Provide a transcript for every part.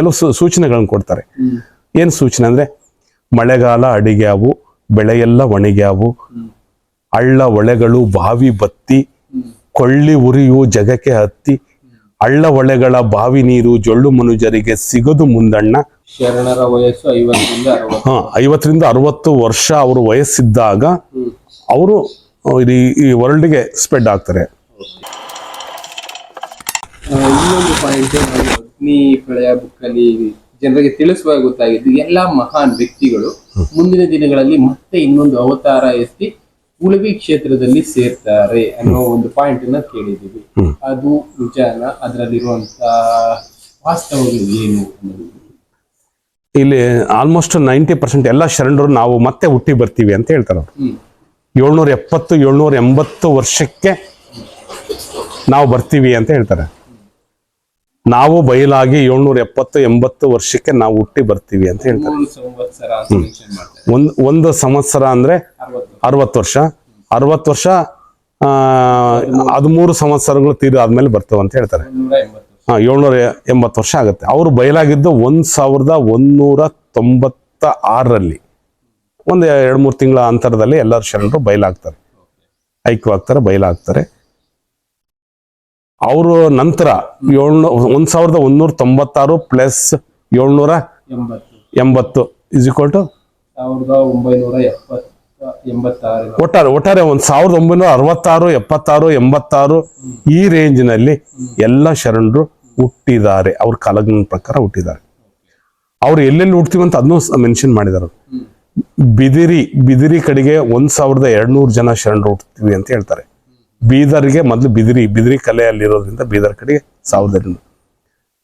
ಕೆಲವು ಸೂಚನೆಗಳನ್ನು ಕೊಡ್ತಾರೆ. ಏನು ಸೂಚನೆ ಅಂದ್ರೆ ಮಳೆಗಾಲ ಅಡಿಗ್ಯಾವು ಬೆಳೆಯೆಲ್ಲ ಒಣಗ್ಯಾವು ಹಳ್ಳ ಒಳೆಗಳು ಬಾವಿ ಬತ್ತಿ ಕೊಳ್ಳಿ ಉರಿಯು ಜಗಕ್ಕೆ ಹತ್ತಿ ಹಳ್ಳ ಒಳೆಗಳ ಬಾವಿ ನೀರು ಜೊಳ್ಳು ಮನುಜರಿಗೆ ಸಿಗದು ಮುಂದಣ್ಣ. ಶರಣರ ವಯಸ್ಸು ಹ ಐವತ್ತರಿಂದ ಅರವತ್ತು ವರ್ಷ ಅವರು ವಯಸ್ಸಿದ್ದಾಗ ಅವರು ಈ ವರ್ಲ್ಡ್ಗೆ ಸ್ಪ್ರೆಡ್ ಆಗ್ತಾರೆ. ಇನ್ನೊಂದು ಪಾಯಿಂಟ್ ಅಗ್ನಿ ಪ್ರಳಯ ಬುಕ್ ಅಲ್ಲಿ ಜನರಿಗೆ ತಿಳಿಸುವ ಗೊತ್ತಾಗಿದ್ದು ಎಲ್ಲಾ ಮಹಾನ್ ವ್ಯಕ್ತಿಗಳು ಮುಂದಿನ ದಿನಗಳಲ್ಲಿ ಮತ್ತೆ ಇನ್ನೊಂದು ಅವತಾರ ಎತ್ತಿ ಉಳವಿ ಕ್ಷೇತ್ರದಲ್ಲಿ ಸೇರ್ತಾರೆ ಅನ್ನೋ ಒಂದು ಪಾಯಿಂಟ್ ಅನ್ನ ಕೇಳಿದೀವಿ ಅದು ನಿಜಾನ? ಅದರಲ್ಲಿರುವಂತ ವಾಸ್ತವಗಳು ಏನು ಇಲ್ಲಿ ಆಲ್ಮೋಸ್ಟ್ ನೈಂಟಿ ಪರ್ಸೆಂಟ್ ಎಲ್ಲ ಶರಣರು ನಾವು ಮತ್ತೆ ಹುಟ್ಟಿ ಬರ್ತೀವಿ ಅಂತ ಹೇಳ್ತಾರೆ ಏಳ್ನೂರ ಎಪ್ಪತ್ತು ಏಳ್ನೂರ ಎಂಬತ್ತು ವರ್ಷಕ್ಕೆ ನಾವು ಬರ್ತೀವಿ ಅಂತ ಹೇಳ್ತಾರೆ. ನಾವು ಬಯಲಾಗಿ ಏಳ್ನೂರ ಎಪ್ಪತ್ತು ಎಂಬತ್ತು ವರ್ಷಕ್ಕೆ ನಾವು ಹುಟ್ಟಿ ಬರ್ತೀವಿ ಅಂತ ಹೇಳ್ತಾರೆ. ಒಂದ್ ಒಂದು ಸಂವತ್ಸರ ಅಂದ್ರೆ ಅರವತ್ತು ವರ್ಷ. ಅರವತ್ತು ವರ್ಷ. ಆ ಹದಿಮೂರು ಸಂವತ್ಸರಗಳು ತೀರಿ ಆದ್ಮೇಲೆ ಬರ್ತವೆ ಅಂತ ಹೇಳ್ತಾರೆ. ಹಾ ಏಳ್ನೂರ ಎಂಬತ್ತು ವರ್ಷ ಆಗುತ್ತೆ. ಅವರು ಬಯಲಾಗಿದ್ದು ಒಂದ್ ಸಾವಿರದ ಒಂದೂರ ತೊಂಬತ್ತ ಆರರಲ್ಲಿ ಒಂದು ಎರಡು ಮೂರು ತಿಂಗಳ ಅಂತರದಲ್ಲಿ ಎಲ್ಲರೂ ಶರಣರು ಬಯಲಾಗ್ತಾರೆ. ಐಕ್ಯವಾಗ್ತಾರೆ ಬಯಲಾಗ್ತಾರೆ. ಅವರು ನಂತರ ಏಳ್ನೂ ಒಂದ್ ಸಾವಿರದ ಒಂದೂರ ತೊಂಬತ್ತಾರು ಪ್ಲಸ್ ಏಳ್ನೂರ ಎಂಬತ್ತು. ಇಸ್ ಈಕ್ವಲ್ ಟು ಒಟ್ಟಾರೆ ಒಟ್ಟಾರೆ ಒಂದ್ ಸಾವಿರದ ಒಂಬೈನೂರ ಅರವತ್ತಾರು ಎಪ್ಪತ್ತಾರು ಎಂಬತ್ತಾರು ಈ ರೇಂಜ್ನಲ್ಲಿ ಎಲ್ಲ ಶರಣರು ಹುಟ್ಟಿದ್ದಾರೆ. ಅವ್ರ ಕಾಲಜ್ಞಾನ ಪ್ರಕಾರ ಹುಟ್ಟಿದ್ದಾರೆ. ಅವ್ರು ಎಲ್ಲೆಲ್ಲಿ ಹುಡ್ತೀವಿ ಅಂತ ಅದನ್ನು ಮೆನ್ಷನ್ ಮಾಡಿದ್ದಾರೆ ಬಿದಿರಿ ಬಿದಿರಿ ಕಡೆಗೆ ಒಂದ್ ಸಾವಿರದ ಎರಡ್ನೂರು ಜನ ಶರಣರು ಹುಟ್ತೀವಿ ಅಂತ ಹೇಳ್ತಾರೆ. ಬೀದರ್ಗೆ ಮೊದಲು ಬಿದಿರಿ ಬಿದಿರಿ ಕಲೆಯಲ್ಲಿರೋದ್ರಿಂದ ಬೀದರ್ ಕಡೆಗೆ ಸಾವಿರದ ಎರಡ್ನೂರು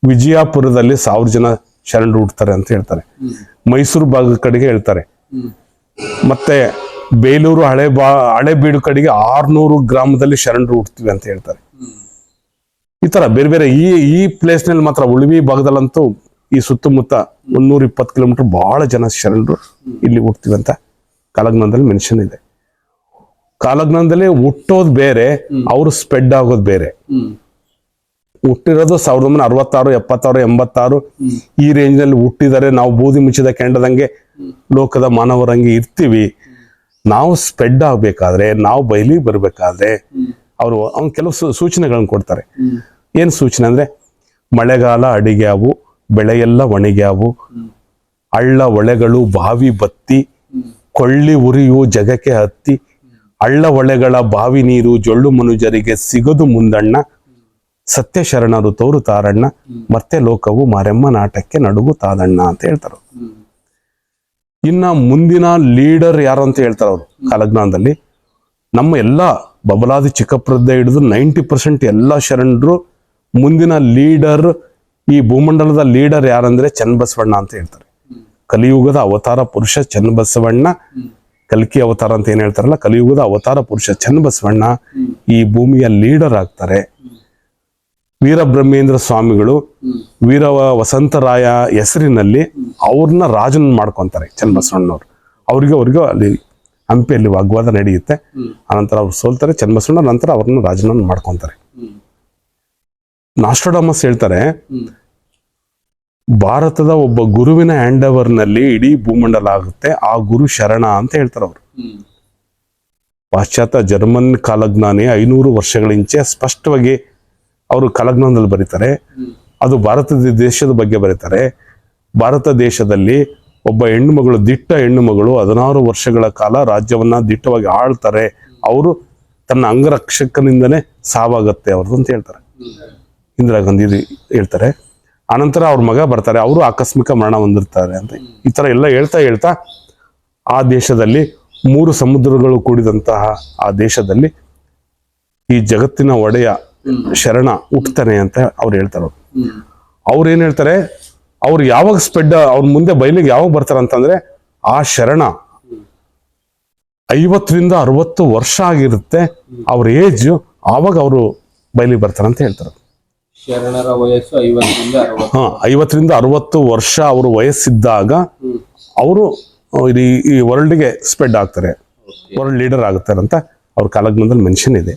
ವಿಜಯಪುರದಲ್ಲಿ ಸಾವಿರ ಜನ ಶರಣರು ಹುಡ್ತಾರೆ ಅಂತ ಹೇಳ್ತಾರೆ. ಮೈಸೂರು ಭಾಗದ ಕಡೆಗೆ ಹೇಳ್ತಾರೆ. ಮತ್ತೆ ಬೇಲೂರು ಹಳೆ ಬಾ ಹಳೆಬೀಡು ಕಡೆಗೆ ಆರ್ನೂರು ಗ್ರಾಮದಲ್ಲಿ ಶರಣರು ಹುಡ್ತೀವಿ ಅಂತ ಹೇಳ್ತಾರೆ. ಈ ತರ ಬೇರೆ ಬೇರೆ ಈ ಈ ಪ್ಲೇಸ್ನಲ್ಲಿ ಮಾತ್ರ ಉಳಿವಿ ಭಾಗದಲ್ಲಂತೂ ಈ ಸುತ್ತಮುತ್ತ ಮುನ್ನೂರ ಇಪ್ಪತ್ತು ಕಿಲೋಮೀಟರ್ ಬಹಳ ಜನ ಶರಣರು ಇಲ್ಲಿ ಹುಡ್ತೀವಿ ಅಂತ ಕಾಲಜ್ಞಾನದಲ್ಲಿ ಮೆನ್ಷನ್ ಇದೆ. ಕಾಲಜ್ಞಾನದಲ್ಲಿ ಹುಟ್ಟೋದು ಬೇರೆ ಅವರು ಸ್ಪ್ರೆಡ್ ಆಗೋದು ಬೇರೆ. ಹುಟ್ಟಿರೋದು ಸಾವಿರದ ಒಂಬೈನೂರ ಅರವತ್ತಾರು ಎಪ್ಪತ್ತಾರು ಎಂಬತ್ತಾರು. ಈ ರೇಂಜ್ನಲ್ಲಿ ಹುಟ್ಟಿದರೆ ನಾವು ಬೂದಿ ಮುಚ್ಚಿದ ಕೆಂಡದಂಗೆ ಲೋಕದ ಮಾನವರಂಗೆ ಇರ್ತೀವಿ. ನಾವು ಸ್ಪ್ರೆಡ್ ಆಗ್ಬೇಕಾದ್ರೆ ನಾವು ಬಯಲಿ ಬರ್ಬೇಕಾದ್ರೆ ಅವರು ಅವ್ನು ಕೆಲವು ಸೂಚನೆಗಳನ್ನು ಕೊಡ್ತಾರೆ. ಏನು ಸೂಚನೆ ಅಂದ್ರೆ ಮಳೆಗಾಲ ಅಡಿಗ್ಯಾವು ಬೆಳೆಯೆಲ್ಲ ಒಣಗ್ಯಾವು ಹಳ್ಳ ಒಳೆಗಳು ಬಾವಿ ಬತ್ತಿ ಕೊಳ್ಳಿ ಉರಿಯು ಜಗಕ್ಕೆ ಹತ್ತಿ ಹಳ್ಳ ಒಳೆಗಳ ಬಾವಿ ನೀರು ಜೊಳ್ಳು ಮನುಜರಿಗೆ ಸಿಗದು ಮುಂದಣ್ಣ ಸತ್ಯ ಶರಣರು ತೋರು ತಾರಣ್ಣ ಮತ್ತೆ ಲೋಕವು ಮಾರೆಮ್ಮ ನಾಟಕ್ಕೆ ನಡುಗು ತಾದಣ್ಣ ಅಂತ ಹೇಳ್ತಾರೆ ಇನ್ನ ಮುಂದಿನ ಲೀಡರ್ ಯಾರು ಅಂತ ಹೇಳ್ತಾರೆ ಅವರು ಕಾಲಜ್ಞಾನದಲ್ಲಿ. ನಮ್ಮ ಎಲ್ಲ ಬಬಲಾದಿ ಚಿಕ್ಕಪ್ರದ್ದೆ ಹಿಡಿದು ನೈಂಟಿ ಪರ್ಸೆಂಟ್ ಎಲ್ಲ ಶರಣರು ಮುಂದಿನ ಲೀಡರ್, ಈ ಭೂಮಂಡಲದ ಲೀಡರ್ ಯಾರಂದ್ರೆ ಚನ್ನಬಸವಣ್ಣ ಅಂತ ಹೇಳ್ತಾರೆ. ಕಲಿಯುಗದ ಅವತಾರ ಪುರುಷ ಚನ್ನಬಸವಣ್ಣ ಕಲ್ಕಿ ಅವತಾರ ಅಂತ ಏನ್ ಹೇಳ್ತಾರಲ್ಲ ಕಲಿಯುಗದ ಅವತಾರ ಪುರುಷ ಚನ್ನಬಸವಣ್ಣ ಈ ಭೂಮಿಯ ಲೀಡರ್ ಆಗ್ತಾರೆ. ವೀರಬ್ರಹ್ಮೇಂದ್ರ ಸ್ವಾಮಿಗಳು ವೀರ ವಸಂತರಾಯ ಹೆಸರಿನಲ್ಲಿ ಅವ್ರನ್ನ ರಾಜನ್ ಮಾಡ್ಕೊಂತಾರೆ ಚನ್ನಬಸವಣ್ಣವ್ರು ಅವ್ರಿಗೆ ಅವ್ರಿಗೆ ಅಲ್ಲಿ ಹಂಪಿಯಲ್ಲಿ ವಾಗ್ವಾದ ನಡೆಯುತ್ತೆ. ಆನಂತರ ಅವ್ರು ಸೋಲ್ತಾರೆ ಚನ್ನಬಸವಣ್ಣ ನಂತರ ಅವ್ರನ್ನ ರಾಜನನ್ನು ಮಾಡ್ಕೊಂತಾರೆ. ನಾಷ್ಟೋಡಮಸ್ ನಾಸ್ಟ್ರೋಡಮಸ್ ಹೇಳ್ತಾರೆ ಭಾರತದ ಒಬ್ಬ ಗುರುವಿನ ಹ್ಯಾಂಡ್ನಲ್ಲಿ ಇಡೀ ಭೂಮಂಡಲ ಆಗುತ್ತೆ ಆ ಗುರು ಶರಣ ಅಂತ ಹೇಳ್ತಾರೆ ಅವರು. ಪಾಶ್ಚಾತ್ಯ ಜರ್ಮನ್ ಕಾಲಜ್ಞಾನಿ ಐನೂರು ವರ್ಷಗಳಿಂಚೆ ಸ್ಪಷ್ಟವಾಗಿ ಅವರು ಕಾಲಜ್ಞಾನದಲ್ಲಿ ಬರೀತಾರೆ. ಅದು ಭಾರತದ ದೇಶದ ಬಗ್ಗೆ ಬರೀತಾರೆ. ಭಾರತ ದೇಶದಲ್ಲಿ ಒಬ್ಬ ಹೆಣ್ಣು ಮಗಳು ದಿಟ್ಟ ಹೆಣ್ಣು ಮಗಳು ಹದಿನಾರು ವರ್ಷಗಳ ಕಾಲ ರಾಜ್ಯವನ್ನ ದಿಟ್ಟವಾಗಿ ಆಳ್ತಾರೆ. ಅವರು ತನ್ನ ಅಂಗರಕ್ಷಕನಿಂದನೇ ಸಾವಾಗತ್ತೆ ಅವ್ರದ್ದು ಅಂತ ಹೇಳ್ತಾರೆ. ಇಂದಿರಾ ಗಾಂಧಿ ಹೇಳ್ತಾರೆ. ಆನಂತರ ಅವ್ರ ಮಗ ಬರ್ತಾರೆ, ಅವರು ಆಕಸ್ಮಿಕ ಮರಣ ಹೊಂದಿರ್ತಾರೆ ಅಂತ ಈ ಥರ ಎಲ್ಲ ಹೇಳ್ತಾ ಹೇಳ್ತಾ ಆ ದೇಶದಲ್ಲಿ ಮೂರು ಸಮುದ್ರಗಳು ಕೂಡಿದಂತಹ ಆ ದೇಶದಲ್ಲಿ ಈ ಜಗತ್ತಿನ ಒಡೆಯ ಶರಣ ಹುಟ್ಟುತ್ತಾನೆ ಅಂತ ಅವ್ರು ಹೇಳ್ತಾರೆ ಅವ್ರು. ಏನ್ ಹೇಳ್ತಾರೆ, ಅವ್ರು ಯಾವಾಗ ಸ್ಪೆಡ್ ಅವ್ರ ಮುಂದೆ ಬಯಲಿಗೆ ಯಾವಾಗ ಬರ್ತಾರೆ ಅಂತಂದ್ರೆ ಆ ಶರಣ ಐವತ್ತರಿಂದ ಅರವತ್ತು ವರ್ಷ ಆಗಿರುತ್ತೆ, ಅವ್ರ ಏಜ್ ಆವಾಗ ಅವರು ಬಯಲಿಗೆ ಬರ್ತಾರೆ ಅಂತ ಹೇಳ್ತಾರೆ ಶರಣರ ವಯಸ್ಸು ಐವತ್ತರಿಂದ ಹಾ ಐವತ್ತರಿಂದ ಅರವತ್ತು ವರ್ಷ ಅವರು ವಯಸ್ಸಿದ್ದಾಗ ಅವರು ಈ ಈ ವರ್ಲ್ಡ್ಗೆ ಸ್ಪ್ರೆಡ್ ಆಗ್ತಾರೆ. ವರ್ಲ್ಡ್ ಲೀಡರ್ ಆಗುತ್ತಾರೆ ಅಂತ ಅವ್ರ ಕಾಲಜ್ಞಾನದಲ್ಲಿ ಮೆನ್ಷನ್ ಇದೆ.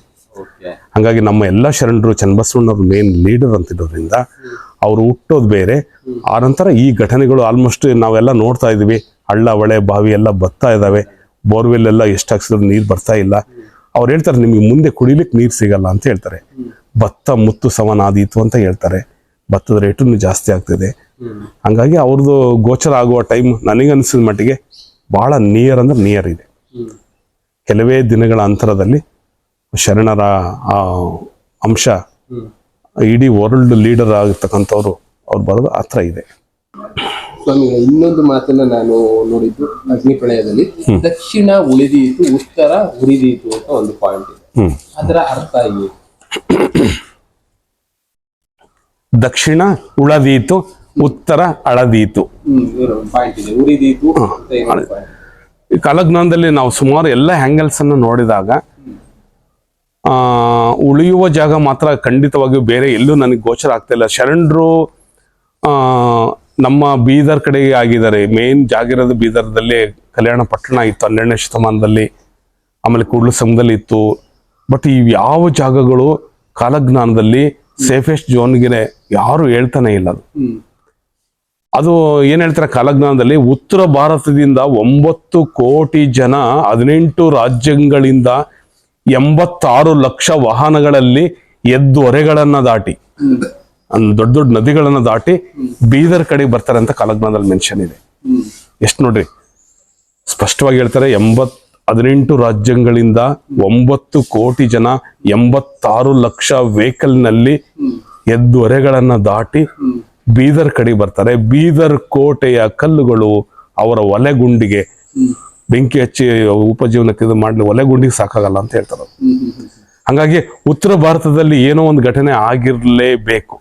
ಹಾಗಾಗಿ ನಮ್ಮ ಎಲ್ಲ ಶರಣರು ಚನ್ನಬಸವಣ್ಣವ್ರ ಮೇನ್ ಲೀಡರ್ ಅಂತಿರೋದ್ರಿಂದ ಅವರು ಹುಟ್ಟೋದು ಬೇರೆ. ಆ ನಂತರ ಈ ಘಟನೆಗಳು ಆಲ್ಮೋಸ್ಟ್ ನಾವೆಲ್ಲ ನೋಡ್ತಾ ಇದೀವಿ ಹಳ್ಳ ಹೊಳೆ ಬಾವಿ ಎಲ್ಲ ಬರ್ತಾ ಇದಾವೆ ಬೋರ್ವೆಲ್ ಎಲ್ಲ ಎಷ್ಟು ಹಾಕ್ಸಿದ್ರು ನೀರು ಬರ್ತಾ ಇಲ್ಲ. ಅವ್ರು ಹೇಳ್ತಾರೆ, ನಿಮಗೆ ಮುಂದೆ ಕುಡಿಲಿಕ್ಕೆ ನೀರು ಸಿಗಲ್ಲ ಅಂತ ಹೇಳ್ತಾರೆ. ಭತ್ತ ಮುತ್ತು ಸಮನಾದೀತು ಅಂತ ಹೇಳ್ತಾರೆ. ಭತ್ತದ ರೇಟು ಜಾಸ್ತಿ ಆಗ್ತಿದೆ. ಹಂಗಾಗಿ ಅವ್ರದ್ದು ಗೋಚರ ಆಗುವ ಟೈಮ್ ನನಗನ್ಸಿದ ಮಟ್ಟಿಗೆ ಬಹಳ ನಿಯರ್ ಅಂದ್ರೆ ನಿಯರ್ ಇದೆ. ಕೆಲವೇ ದಿನಗಳ ಅಂತರದಲ್ಲಿ ಶರಣರ, ಆ, ಅಂಶ ಇಡೀ ವರ್ಲ್ಡ್ ಲೀಡರ್ ಆಗಿರ್ತಕ್ಕಂಥವ್ರು ಅವ್ರು ಬರೋದು ಹತ್ರ ಇದೆ. ಸ್ವಾಮಿಗಳ ಇನ್ನೊಂದು ಮಾತನ್ನ ನಾನು ನೋಡಿದ್ದು ಅಗ್ನಿಪ್ರಳಯದಲ್ಲಿ ದಕ್ಷಿಣ ಉಳಿದೀತು ಉತ್ತರ ಉರಿದೀತು ಅಂತ ಒಂದು ಪಾಯಿಂಟ್ ಇದೆ. ಅದರ ಅರ್ಥ ಏನು? ದಕ್ಷಿಣ ಉಳದೀತು ಉತ್ತರ ಅಳದೀತು. ಉರಿದೀತು ಕಾಲಜ್ಞಾನದಲ್ಲಿ ನಾವು ಸುಮಾರು ಎಲ್ಲ ಹ್ಯಾಂಗಲ್ಸ್ ಅನ್ನು ನೋಡಿದಾಗ ಆ ಉಳಿಯುವ ಜಾಗ ಮಾತ್ರ ಖಂಡಿತವಾಗಿಯೂ ಬೇರೆ. ಎಲ್ಲೂ ನನಗೆ ಗೋಚರ ಆಗ್ತಾ ಇಲ್ಲ. ಶರಣರು ಆ ನಮ್ಮ ಬೀದರ್ ಕಡೆಗೆ ಆಗಿದ್ದಾರೆ. ಮೇನ್ ಜಾಗಿರೋದು ಬೀದರ್ದಲ್ಲಿ ಕಲ್ಯಾಣ ಪಟ್ಟಣ ಇತ್ತು ಹನ್ನೆರಡನೇ ಶತಮಾನದಲ್ಲಿ. ಆಮೇಲೆ ಕೂಡಲ ಸಂಘದಲ್ಲಿ ಇತ್ತು. ಬಟ್ ಈ ಯಾವ ಜಾಗಗಳು ಕಾಲಜ್ಞಾನದಲ್ಲಿ ಸೇಫೆಸ್ಟ್ ಝೋನ್ಗೆ ಯಾರು ಹೇಳ್ತಾನೆ ಇಲ್ಲ ಅದು. ಅದು ಏನ್ ಹೇಳ್ತಾರೆ ಕಾಲಜ್ಞಾನದಲ್ಲಿ? ಉತ್ತರ ಭಾರತದಿಂದ ಒಂಬತ್ತು ಕೋಟಿ ಜನ ಹದಿನೆಂಟು ರಾಜ್ಯಗಳಿಂದ ಎಂಬತ್ತಾರು ಲಕ್ಷ ವಾಹನಗಳಲ್ಲಿ ಎದ್ದು ಹೊರೆಗಳನ್ನ ದಾಟಿ. ದೊಡ್ಡ ದೊಡ್ಡ ನದಿಗಳನ್ನ ದಾಟಿ ಬೀದರ್ ಕಡೆ ಬರ್ತಾರೆ ಅಂತ ಕಾಲಜ್ಞಾನದಲ್ಲಿ ಮೆನ್ಷನ್ ಇದೆ. ಎಷ್ಟು ನೋಡ್ರಿ? ಸ್ಪಷ್ಟವಾಗಿ ಹೇಳ್ತಾರೆ ಎಂಬತ್ ಹದಿನೆಂಟು ರಾಜ್ಯಗಳಿಂದ ಒಂಬತ್ತು ಕೋಟಿ ಜನ ಎಂಬತ್ತಾರು ಲಕ್ಷ ವೆಹಿಕಲ್ನಲ್ಲಿ ಹ್ಮ್ ಎದ್ದು ಹೊರೆಗಳನ್ನ ದಾಟಿ ಬೀದರ್ ಕಡೆ ಬರ್ತಾರೆ. ಬೀದರ್ ಕೋಟೆಯ ಕಲ್ಲುಗಳು ಅವರ ಒಲೆಗುಂಡಿಗೆ ಗುಂಡಿಗೆ ಬೆಂಕಿ ಹಚ್ಚಿ ಉಪಜೀವನಕ್ಕೆ ಇದು ಮಾಡಲಿ ಒಲೆಗುಂಡಿಗೆ ಸಾಕಾಗಲ್ಲ ಅಂತ ಹೇಳ್ತಾರೆ ಹಂಗಾಗಿ ಉತ್ತರ ಭಾರತದಲ್ಲಿ ಏನೋ ಒಂದು ಘಟನೆ ಆಗಿರ್ಲೇಬೇಕು.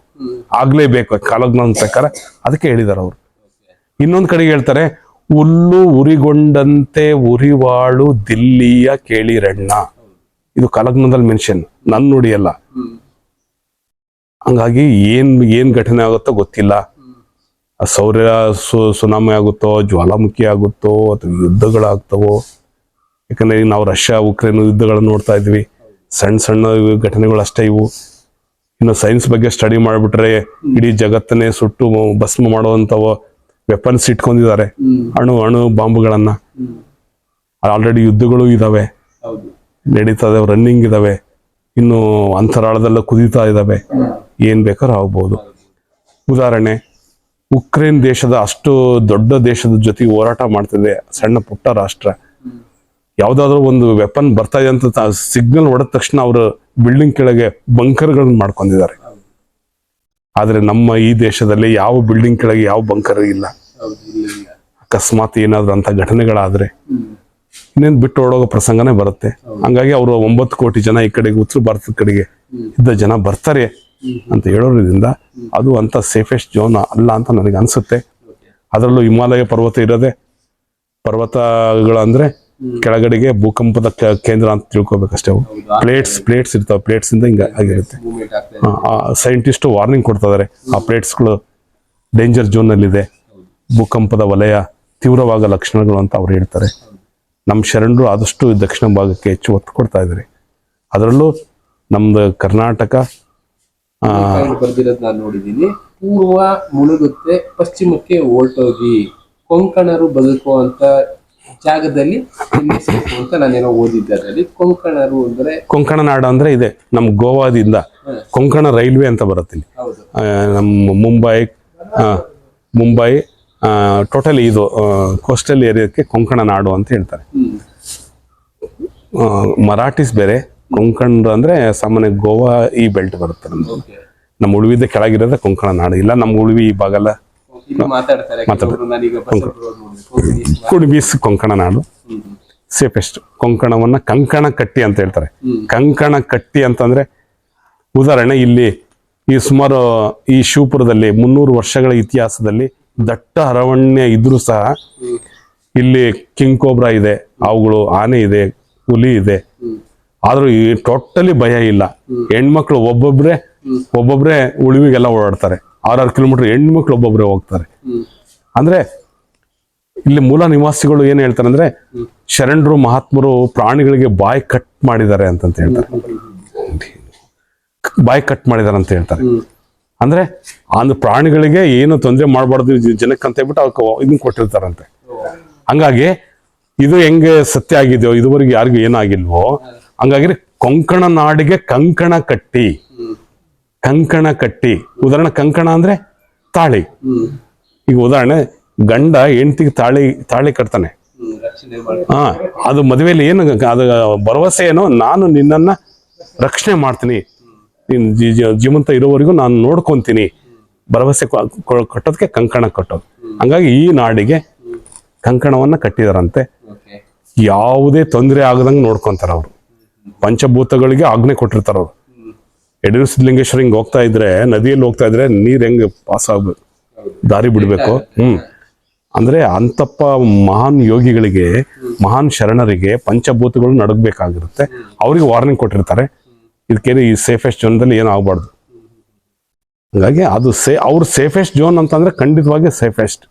ಆಗ್ಲೇಬೇಕು ಕಾಲಜ್ಞಾನ ಪ್ರಕಾರ. ಅದಕ್ಕೆ ಹೇಳಿದಾರೆ ಅವರು. ಇನ್ನೊಂದ್ ಕಡೆಗೆ ಹೇಳ್ತಾರೆ, ಹುಲ್ಲು ಉರಿಗೊಂಡಂತೆ ಉರಿವಾಳು ದಿಲ್ಲಿಯ ಕೇಳಿರಣ್ಣ. ಇದು ಕಾಲಜ್ಞಾನದಲ್ಲಿ ಮೆನ್ಷನ್ ನನ್ನ ನುಡಿಯಲ್ಲ ಹಂಗಾಗಿ ಏನ್ ಏನ್ ಘಟನೆ ಆಗುತ್ತೋ ಗೊತ್ತಿಲ್ಲ. ಸೌರ್ಯ ಸು- ಸುನಾಮಿ ಆಗುತ್ತೋ, ಜ್ವಾಲಾಮುಖಿ ಆಗುತ್ತೋ, ಅಥವಾ ಯುದ್ಧಗಳಾಗ್ತವೋ. ಯಾಕಂದ್ರೆ ನಾವು ರಷ್ಯಾ, ಉಕ್ರೇನ್ ಯುದ್ಧಗಳನ್ನ ನೋಡ್ತಾ ಇದ್ವಿ. ಸಣ್ಣ ಸಣ್ಣ ಘಟನೆಗಳು ಅಷ್ಟೇ ಇವು. ಇನ್ನು ಸೈನ್ಸ್ ಬಗ್ಗೆ ಸ್ಟಡಿ ಮಾಡಿಬಿಟ್ರೆ ಇಡೀ ಜಗತ್ತನ್ನೇ ಸುಟ್ಟು ಭಸ್ಮ ಮಾಡುವಂತವ ವೆಪನ್ಸ್ ಇಟ್ಕೊಂಡಿದ್ದಾರೆ. ಅಣು ಅಣು ಬಾಂಬ್ಗಳನ್ನ. ಆಲ್ರೆಡಿ ಯುದ್ಧಗಳು ಇದಾವೆ. ನಡೀತಾ ಇದಾವೆ ರನ್ನಿಂಗ್ ಇದಾವೆ. ಇನ್ನು ಅಂತರಾಳದಲ್ಲ ಕುದೀತಾ ಇದಾವೆ. ಏನ್ ಬೇಕಾದ್ರೂ ಆಗ್ಬೋದು. ಉದಾಹರಣೆ ಉಕ್ರೇನ್ ದೇಶದ ಅಷ್ಟು ದೊಡ್ಡ ದೇಶದ ಜೊತೆ ಹೋರಾಟ ಮಾಡ್ತಿದೆ ಸಣ್ಣ ಪುಟ್ಟ ರಾಷ್ಟ್ರ. ಯಾವ್ದಾದ್ರು ಒಂದು ವೆಪನ್ ಬರ್ತಾ ಇದೆ ಅಂತ ಸಿಗ್ನಲ್ ಹೊಡೆದ ತಕ್ಷಣ ಅವರು ಬಿಲ್ಡಿಂಗ್ ಕೆಳಗೆ ಬಂಕರ್ಗಳನ್ನು ಮಾಡ್ಕೊಂಡಿದ್ದಾರೆ. ಆದರೆ ನಮ್ಮ ಈ ದೇಶದಲ್ಲಿ ಯಾವ ಬಿಲ್ಡಿಂಗ್ ಕೆಳಗೆ ಯಾವ ಬಂಕರ್ ಇಲ್ಲ. ಅಕಸ್ಮಾತ್ ಏನಾದ್ರು ಅಂತ ಘಟನೆಗಳಾದ್ರೆ ಇನ್ನೇನು ಬಿಟ್ಟು ಓಡೋಗೋ ಪ್ರಸಂಗನೇ ಬರುತ್ತೆ. ಹಂಗಾಗಿ ಅವರು ಒಂಬತ್ತು ಕೋಟಿ ಜನ ಈ ಕಡೆಗೆ, ಉತ್ತರ ಭಾರತದ ಕಡೆಗೆ. ಇದ್ದ ಜನ ಬರ್ತಾರೆ ಅಂತ ಹೇಳೋದ್ರಿಂದ ಅದು ಅಂತ ಸೇಫೆಸ್ಟ್ ಜೋನ್ ಅಲ್ಲ ಅಂತ ನನಗೆ ಅನ್ಸುತ್ತೆ. ಅದರಲ್ಲೂ ಹಿಮಾಲಯ ಪರ್ವತ ಇರೋದೆ ಪರ್ವತಗಳು ಅಂದ್ರೆ ಕೆಳಗಡೆಗೆ ಭೂಕಂಪದ ಕೇಂದ್ರ ಅಂತ ತಿಳ್ಕೊಬೇಕಷ್ಟೇ ಅವು. ಪ್ಲೇಟ್ಸ್ ಪ್ಲೇಟ್ಸ್ ಇರ್ತಾವೆ ಪ್ಲೇಟ್ಸ್ ಇಂದ ಹಿಂಗ ಆಗಿರುತ್ತೆ. ಸೈಂಟಿಸ್ಟ್ ವಾರ್ನಿಂಗ್ ಕೊಡ್ತಾ ಇದಾರೆ. ಆ ಪ್ಲೇಟ್ಸ್ಗಳು ಡೇಂಜರ್ ಝೋನ್ ನಲ್ಲಿದೆ. ಭೂಕಂಪದ ವಲಯ ತೀವ್ರವಾದ ಲಕ್ಷಣಗಳು ಅಂತ ಅವ್ರು ಹೇಳ್ತಾರೆ. ನಮ್ಮ ಶರಣರು ಆದಷ್ಟು ದಕ್ಷಿಣ ಭಾಗಕ್ಕೆ ಹೆಚ್ಚು ಒತ್ತು ಕೊಡ್ತಾ ಇದ್ದಾರೆ ಅದರಲ್ಲೂ ನಮ್ದು ಕರ್ನಾಟಕ ಬರ್ದಿರೋದು ನಾನು ನೋಡಿದ್ದೀನಿ ಪೂರ್ವ ಮುಳುಗುತ್ತೆ ಪಶ್ಚಿಮಕ್ಕೆ ಓಲ್ಟೋಗಿ. ಕೊಂಕಣರು ಬದುಕುವಂತ ಜಾಗದಲ್ಲಿ ಅಂತ ನಾನೇನೋ ಓದಿದ್ದೆ ಅದರಲ್ಲಿ. ಕೊಂಕಣರು ಅಂದ್ರೆ ಕೊಂಕಣ ನಾಡು ಅಂದ್ರೆ ಇದೆ ನಮ್ಮ ಗೋವಾದಿಂದ ಕೊಂಕಣ ರೈಲ್ವೆ ಅಂತ ಬರುತ್ತೆ ನಮ್ಮ ಮುಂಬೈ ಮುಂಬೈ ಟೋಟಲಿ ಇದು ಕೋಸ್ಟಲ್ ಏರಿಯಾಕ್ಕೆ ಕೊಂಕಣ ನಾಡು ಅಂತ ಹೇಳ್ತಾರೆ. ಮರಾಠಿಸ್ ಬೇರೆ ಕೊಂಕಣ ಅಂದ್ರೆ ಸಾಮಾನ್ಯ ಗೋವಾ ಈ ಬೆಲ್ಟ್ ಬರುತ್ತೆ ನಮ್ದು. ನಮ್ಮ ಉಳುವಿದ ಕೆಳಗಿರೋದೇ ಕೊಂಕಣ ನಾಡು. ಇಲ್ಲ ನಮ್ಮ ಉಳುವಿ ಈ ಭಾಗಲ್ಲ. ಮಾತಾಡ್ತಾರೆ. ಬಸ್ ಕೊಂಕಣಿ. ಕುಡುಬೀಸ್ ಕೊಂಕಣ ನಾಡು. ಸೇಫೆಸ್ಟ್. ಕೊಂಕಣವನ್ನ ಕಂಕಣ ಕಟ್ಟಿ ಅಂತ ಹೇಳ್ತಾರೆ. ಕಂಕಣ ಕಟ್ಟಿ ಅಂತಂದ್ರೆ ಉದಾಹರಣೆ ಇಲ್ಲಿ ಈ ಸುಮಾರು ಈ ಶಿವಪುರದಲ್ಲಿ ಮುನ್ನೂರು ವರ್ಷಗಳ ಇತಿಹಾಸದಲ್ಲಿ ದಟ್ಟ ಅರವಣ್ಯ ಇದ್ರೂ ಸಹ ಇಲ್ಲಿ ಕಿಂಗ್ ಕೋಬ್ರಾ ಇದೆ ಅವುಗಳು ಆನೆ ಇದೆ ಹುಲಿ ಇದೆ. ಆದ್ರೂ ಈ ಟೋಟಲಿ ಭಯ ಇಲ್ಲ. ಹೆಣ್ಮಕ್ಳು ಒಬ್ಬೊಬ್ರೆ ಒಬ್ಬೊಬ್ರೆ ಉಳಿವಿಗೆಲ್ಲ ಓಡಾಡ್ತಾರೆ. ಆರಾರು ಕಿಲೋಮೀಟರ್ ಹೆಣ್ಮಕ್ಳು ಒಬ್ಬೊಬ್ಬರೇ ಹೋಗ್ತಾರೆ. ಅಂದ್ರೆ ಇಲ್ಲಿ ಮೂಲ ನಿವಾಸಿಗಳು ಏನ್ ಹೇಳ್ತಾರೆ ಅಂದ್ರೆ ಶರಣರು, ಮಹಾತ್ಮರು ಪ್ರಾಣಿಗಳಿಗೆ ಬಾಯಿ ಕಟ್ ಮಾಡಿದ್ದಾರೆ ಅಂತಂತ ಹೇಳ್ತಾರೆ. ಬಾಯಿ ಕಟ್ ಮಾಡಿದ್ದಾರೆ ಅಂತ ಹೇಳ್ತಾರೆ. ಅಂದ್ರೆ ಅಂದ್ ಪ್ರಾಣಿಗಳಿಗೆ ಏನು ತೊಂದರೆ ಮಾಡಬಾರ್ದು ಜನಕ್ಕೆ ಅಂತ ಹೇಳ್ಬಿಟ್ಟು ಅವ್ಕೆ ಇದನ್ನ ಕೊಟ್ಟಿರ್ತಾರಂತೆ. ಹಂಗಾಗಿ ಇದು ಹೆಂಗೆ ಸತ್ಯ ಆಗಿದೆಯೋ, ಇದುವರೆಗೆ ಯಾರಿಗೂ ಏನಾಗಿಲ್ವೋ ಹಂಗಾಗಿ ಕೊಂಕಣ ನಾಡಿಗೆ ಕಂಕಣ ಕಟ್ಟಿ. ಕಂಕಣ ಕಟ್ಟಿ. ಉದಾಹರಣೆ ಕಂಕಣ ಅಂದ್ರೆ ತಾಳಿ. ಈಗ ಉದಾಹರಣೆ ಗಂಡ ಹೆಂಡತಿಗೆ ತಾಳಿ ತಾಳಿ ಕಟ್ತಾನೆ. ಹಾ ಅದು ಮದುವೆಯಲ್ಲಿ ಏನು ಅದು ಭರವಸೆ ಏನೋ ನಾನು ನಿನ್ನನ್ನ ರಕ್ಷಣೆ ಮಾಡ್ತೀನಿ. ಜೀವಂತ ಇರೋವರೆಗೂ ನಾನು ನೋಡ್ಕೊಂತೀನಿ. ಭರವಸೆ ಕಟ್ಟೋದಕ್ಕೆ ಕಂಕಣ ಕಟ್ಟೋದು. ಹಂಗಾಗಿ ಈ ನಾಡಿಗೆ ಕಂಕಣವನ್ನ ಕಟ್ಟಿದಾರಂತೆ. ಯಾವುದೇ ತೊಂದರೆ ಆಗದಂಗೆ ನೋಡ್ಕೊಂತಾರ ಅವರು ಪಂಚಭೂತಗಳಿಗೆ ಆಜ್ಞೆ ಕೊಟ್ಟಿರ್ತಾರ ಅವರು ಯಡಿಯೂರು ಸಿದ್ಧಲಿಂಗೇಶ್ವರ ಹಿಂಗ್ ಹೋಗ್ತಾ ಇದ್ರೆ ನದಿಯಲ್ಲಿ ಹೋಗ್ತಾ ಇದ್ರೆ ನೀರು ಹೆಂಗೆ ಪಾಸ್ ಆಗ್ಬೇಕು ದಾರಿ ಬಿಡಬೇಕು? ಹ್ಮ್. ಅಂದ್ರೆ ಅಂತಪ್ಪ ಮಹಾನ್ ಯೋಗಿಗಳಿಗೆ ಮಹಾನ್ ಶರಣರಿಗೆ ಪಂಚಭೂತಗಳು ನಡಗಬೇಕಾಗಿರುತ್ತೆ. ಅವ್ರಿಗೆ ವಾರ್ನಿಂಗ್ ಕೊಟ್ಟಿರ್ತಾರೆ. ಇದಕ್ಕೇನು ಈ ಸೇಫೆಸ್ಟ್ ಜೋನ್ದಲ್ಲಿ ಏನು ಆಗಬಾರ್ದು? ಹಂಗಾಗಿ ಅದು ಸೇ ಅವ್ರ ಸೇಫೆಸ್ಟ್ ಜೋನ್ ಅಂತಂದ್ರೆ ಖಂಡಿತವಾಗಿ ಸೇಫೆಸ್ಟ್